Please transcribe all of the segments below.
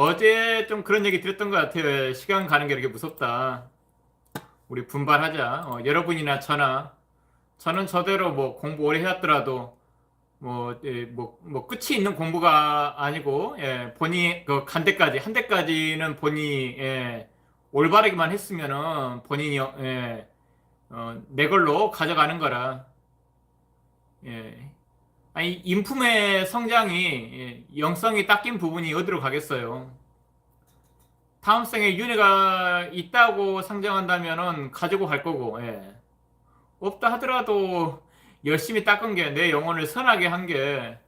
어제 좀 그런 얘기 드렸던 것 같아요. 시간 가는 게 이렇게 무섭다. 우리 분발하자. 어, 여러분이나 저나 저는 저대로 뭐 공부 오래 해왔더라도 뭐, 예, 뭐, 뭐 끝이 있는 공부가 아니고 예, 본인이 그간 대까지 한 대까지는 본인이 예, 올바르게만 했으면은 본인이 예, 어, 내 걸로 가져가는 거라. 예. 아니 인품의 성장이 예, 영성이 닦인 부분이 어디로 가겠어요? 다음 생에 윤회가 있다고 상정한다면은 가지고 갈 거고 예. 없다 하더라도 열심히 닦은 게 내 영혼을 선하게 한 게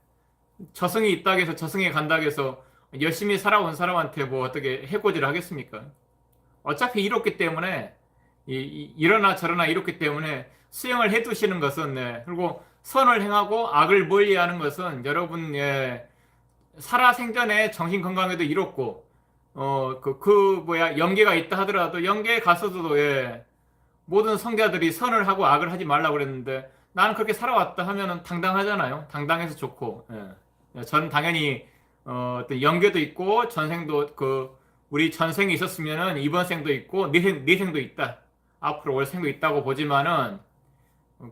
저승이 있다고 해서 저승에 간다고 해서 열심히 살아온 사람한테 뭐 어떻게 해코지를 하겠습니까? 어차피 이렇기 때문에 이, 이, 이러나 저러나 이렇기 때문에 수행을 해 두시는 것은 네. 그리고 선을 행하고 악을 멀리하는 것은 여러분 예, 살아 생전에 정신 건강에도 이롭고 어그 그 뭐야 영계가 있다 하더라도 영계에 가서도 예, 모든 성자들이 선을 하고 악을 하지 말라고 그랬는데 나는 그렇게 살아왔다 하면은 당당하잖아요. 당당해서 좋고 예. 저는 당연히 어, 어떤 영계도 있고 전생도 그 우리 전생이 있었으면은 이번 생도 있고 내생 내생도 있다. 앞으로 올 생도 있다고 보지만은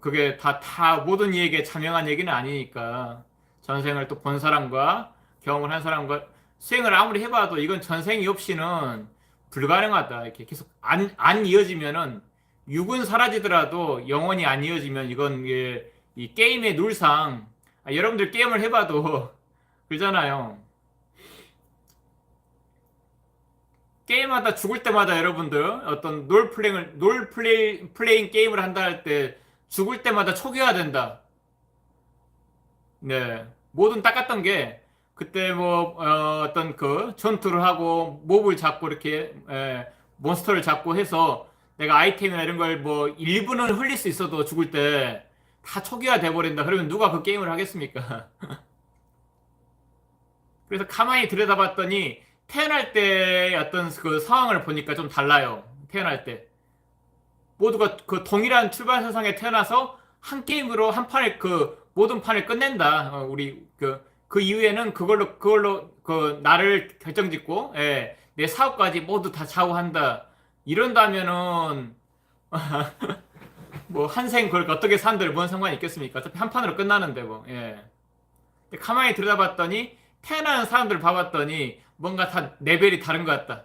그게 다, 다 모든 이에게 자명한 얘기는 아니니까 전생을 또 본 사람과 경험을 한 사람과 수행을 아무리 해봐도 이건 전생이 없이는 불가능하다. 이렇게 계속 안, 안 이어지면은 육은 사라지더라도 영원히 안 이어지면 이건 이게 이 게임의 룰상 아, 여러분들 게임을 해봐도 그러잖아요. 게임하다 죽을 때마다 여러분들 어떤 롤 플레잉을 롤 플레이 플레잉 게임을 한다 할 때 죽을 때마다 초기화 된다. 네. 뭐든 닦았던 게 그때 뭐 어, 떤그 전투를 하고 몹을 잡고 이렇게 에, 몬스터를 잡고 해서 내가 아이템이나 이런 걸 뭐 일부는 흘릴 수 있어도 죽을 때 다 초기화 돼버린다. 그러면 누가 그 게임을 하겠습니까? 그래서 가만히 들여다봤더니 태어날 때 어떤 그 상황을 보니까 좀 달라요. 태어날 때. 모두가 그 동일한 출발 세상에 태어나서 한 게임으로 한 판을 그 모든 판을 끝낸다. 어, 우리 그, 그 이후에는 그걸로, 그걸로 그 나를 결정 짓고, 예, 내 사업까지 모두 다 좌우한다. 이런다면은, 뭐, 한생 그걸 어떻게 산들 뭔 상관이 있겠습니까? 어차피 한 판으로 끝나는데 뭐, 예. 가만히 들여다봤더니, 태어나는 사람들 봐봤더니, 뭔가 다 레벨이 다른 것 같다.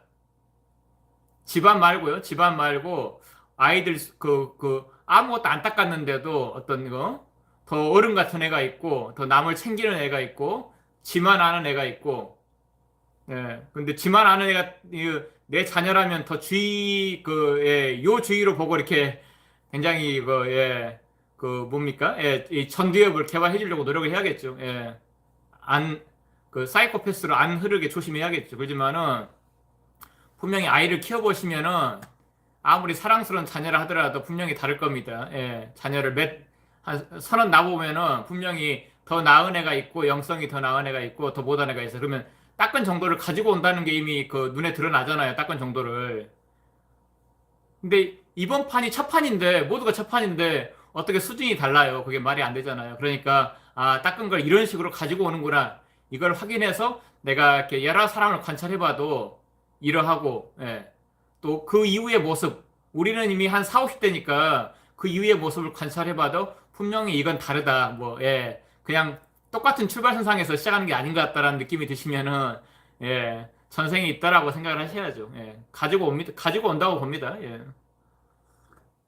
집안 말고요. 집안 말고 아이들 그, 그 아무것도 안 닦았는데도 어떤 거 더 어른 같은 애가 있고 더 남을 챙기는 애가 있고 지만 아는 애가 있고 예. 근데 지만 아는 애가 이, 내 자녀라면 더 주의 그 예, 요 주의로 보고 이렇게 굉장히 그 예. 그 뭡니까? 예, 이 전두엽을 개발해 주려고 노력을 해야겠죠. 예. 안 그 사이코패스로 안 흐르게 조심해야겠죠. 그렇지만은 분명히 아이를 키워보시면은 아무리 사랑스러운 자녀라 하더라도 분명히 다를 겁니다. 예, 자녀를 몇, 한 서른 나보면은 분명히 더 나은 애가 있고 영성이 더 나은 애가 있고 더 못한 애가 있어. 그러면 닦은 정도를 가지고 온다는 게 이미 그 눈에 드러나잖아요. 닦은 정도를. 근데 이번 판이 첫 판인데 모두가 첫 판인데 어떻게 수준이 달라요? 그게 말이 안 되잖아요. 그러니까 아 닦은 걸 이런 식으로 가지고 오는구나. 이걸 확인해서 내가 이렇게 여러 사람을 관찰해봐도 이러하고 예. 또 그 이후의 모습 우리는 이미 한 4, 50대니까 그 이후의 모습을 관찰해봐도 분명히 이건 다르다. 뭐 예. 그냥 똑같은 출발선상에서 시작하는 게 아닌 것 같다라는 느낌이 드시면은 예. 전생이 있다라고 생각을 하셔야죠. 예. 가지고 옵니다. 가지고 온다고 봅니다. 예.